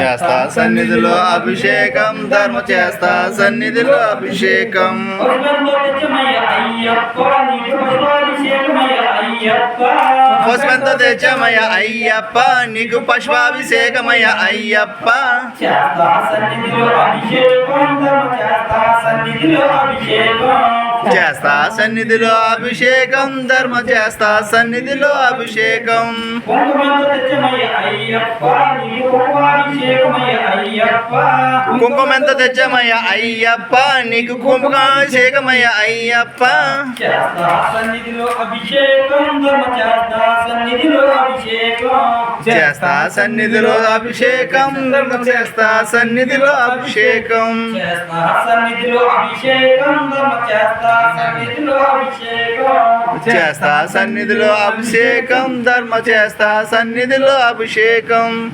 చేస్తా సన్నిధిలో అభిషేకం ధర్మ చేస్తా సన్నిధిలో అభిషేకం. పుష్పంతో తెచ్చమయ్య అయ్యప్ప నీకు పుష్పాభిషేకమయ్య అయ్యప్ప. చేస్తా సన్నిధిలో అభిషేకం ధర్మ చేస్తా సన్నిధిలో అభిషేకం. చేస్తా సన్నిధిలో అభిషేకం ధర్మ చేస్తా సన్నిధిలో అభిషేకం. కుంకుమంత ఎంత తెచ్చమయ్య? అయ్యప్ప నీకు కుంకుమాభిషేకమయ్య అయ్యప్ప. సన్నిధిలో అభిషేకం ధర్మ చేస్తా సన్నిధిలో చేస్తా సన్నిధిలో అభిషేకం. ధర్మ చేస్తా సన్నిధిలో అభిషేకం. చేస్తా సన్నిధిలో అభిషేకం. ధర్మ చేస్తా సన్నిధిలో అభిషేకం.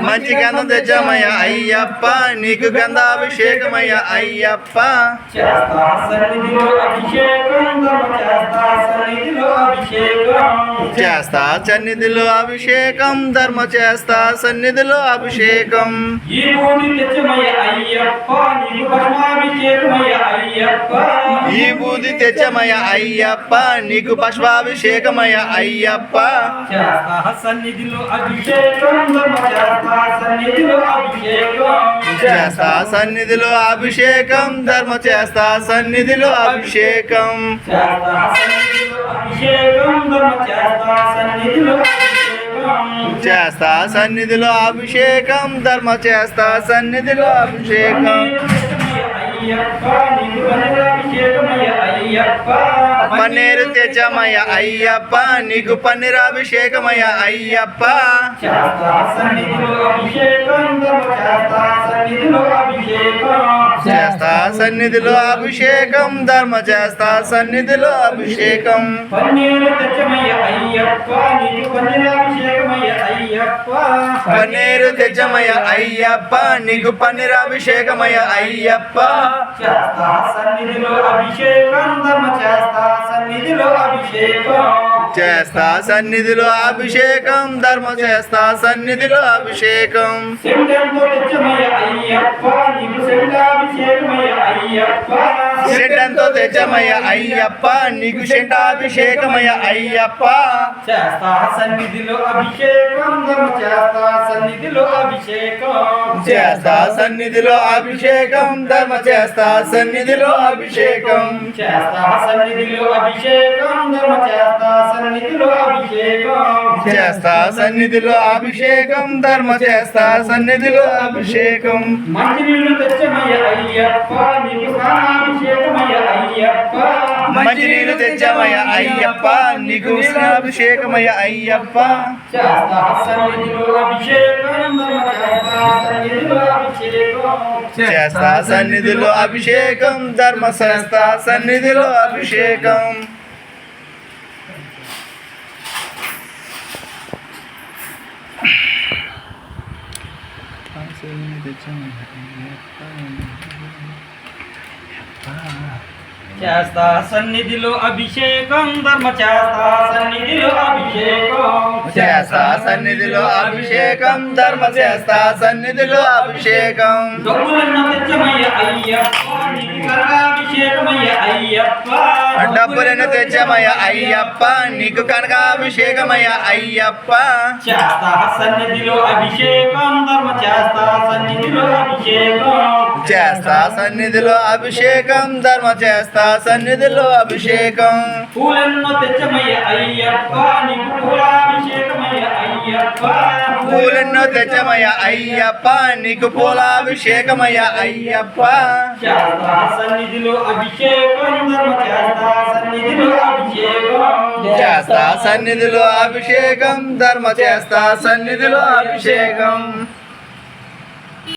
మంచి గంధం తెచ్చామయ్య అయ్యప్ప. నీకు గంధాభిషేకమయ్య అయ్యప్ప. చేస్తా సన్నిధిలో అభిషేకం. ధర్మ చేస్తా సన్నిధిలో అభిషేకం చేస్తా సన్నిధిలో అభిషేకం ధర్మ చేస్తా సన్నిధిలో అభిషేకం. ఈ భూమి అయ్యప్ప ఈ బూది తెచ్చమయ్య అయ్యప్ప నీకు పుష్పాభిషేకమయ్య అయ్యప్ప. సన్నిధిలో చేస్తా సన్నిధిలో అభిషేకం. ధర్మ చేస్తా సన్నిధిలో అభిషేకం. చేస్తా సన్నిధిలో అభిషేకం. ధర్మ చేస్తా సన్నిధిలో అభిషేకం. పన్నీరు తెచ్చమయ్య అయ్యప్ప నీకు పన్నీరాభిషేకమయ్య అయ్యప్ప. చేస్తా సన్నిధిలో అభిషేకం. ధర్మ చేస్తా సన్నిధిలో అభిషేకం. పన్నీరు తెచ్చమయ్య అయ్యప్ప నీకు పన్నీరాభిషేకమయ్య అయ్యప్ప. పన్నీరు తెచ్చమయ్య అయ్యప్ప నీకు పన్నీరాభిషేకమయ్య అయ్యప్ప. చేస్తా సన్నిధిలో అభిషేకం ధర్మ చేస్తా సన్నిధిలో అభిషేకం. చేస్తా సన్నిధిలో అభిషేకం ధర్మ చేస్తా సన్నిధిలో అభిషేకం. షెడ్డంతో తెచ్చమయ్య అయ్యప్ప నీకు షెంటాభిషేకమయ్య అయ్యప్ప. చేస్తా సన్నిధిలో అభిషేకం ధర్మ చేస్తా సన్నిధిలో అభిషేకం. చేస్తా సన్నిధిలో అభిషేకం ధర్మ చేస్తా సన్నిధిలో అభిషేకం. చేస్తా సన్నిధిలో అభిషేకం ధర్మ చేస్తా సన్నిధిలో అభిషేకం చేస్తా సన్నిధిలో అభిషేకం ధర్మ చేస్తా సన్నిధిలో అభిషేకం. మంచినీళ్ళు తెచ్చమయ్య అయ్యప్ప నీకు తెచ్చామయ్య అయ్యప్ప అభిషేకమయ్య అయ్యప్ప. చేస్తా సన్నిధిలో అభిషేకం ధర్మ చేస్తా సన్నిధిలో అభిషేకం. చేస్తా సన్నిధిలో అభిషేకం ధర్మ చేస్తా సన్నిధిలో అభిషేకం. చేస్తా సన్నిధిలో అభిషేకం ధర్మ చేస్తా సన్నిధిలో అభిషేకం. డబ్బులన్న తెచ్చమయ్య అయ్యప్ప కనకాభిషేకమయ్య అయ్యప్ప. డబ్బులను తెచ్చామయ్య అయ్యప్ప. నీకు కనకాభిషేకమయ్య అయ్యప్ప. చేస్తా సన్నిధిలో అభిషేకం ధర్మ చేస్తా సన్నిధిలో అభిషేకం. చేస్తా సన్నిధిలో అభిషేకం ధర్మ చేస్తా సన్నిధిలో అభిషేకం. పూలెన్నో తెచ్చమయ్య అయ్యప్ప. నీకు పూలాభిషేకమయ్య. పూలెన్నో తెచ్చమయ్య అయ్యప్ప నీకు పూలాభిషేకమయ్య అయ్యప్ప. సన్నిధిలో అభిషేకం చేస్తా సన్నిధిలో అభిషేకం. ధర్మ చేస్తా సన్నిధిలో అభిషేకం.